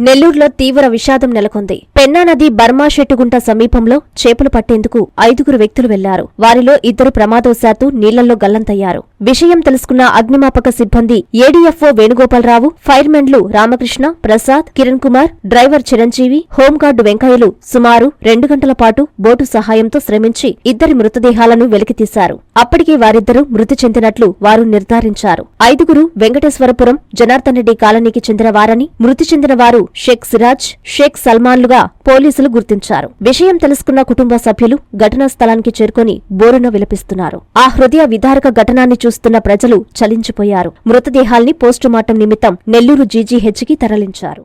నెల్లూరులో తీవ్ర విషాదం నెలకొంది. పెన్నా నది బర్మా షెట్టుగుంట సమీపంలో చేపలు పట్టేందుకు ఐదుగురు వ్యక్తులు వెళ్ళారు. వారిలో ఇద్దరు ప్రమాదవశాత్తు నీళ్ళలో గల్లంతయ్యారు. విషయం తెలుసుకున్న అగ్నిమాపక సిబ్బంది ADFO Venugopalarao ఫైర్మెన్లు Ramakrishna Prasad Kiran Kumar driver Chiranjeevi home guard వెంకయ్యలు సుమారు రెండు గంటల పాటు బోటు సహాయంతో శ్రమించి ఇద్దరి మృతదేహాలను వెలికితీశారు. అప్పటికే వారిద్దరూ మృతి చెందినట్లు వారు నిర్ధారించారు. ఐదుగురు వెంకటేశ్వరపురం జనార్దన్ రెడ్డి కాలనీకి చెందిన వారని మృతి చెందిన వారు షేక్ సిరాజ్ షేక్ సల్మాన్లుగా పోలీసులు గుర్తించారు. విషయం తెలుసుకున్న కుటుంబ సభ్యులు ఘటనా స్థలానికి చేరుకొని బోరున విలపిస్తున్నారు. ఆ హృదయ విదారక ఘటనాన్ని చూస్తున్న ప్రజలు చలించిపోయారు. మృతదేహాల్ని పోస్టుమార్టం నిమిత్తం నెల్లూరు జీజీహెచ్కి తరలించారు.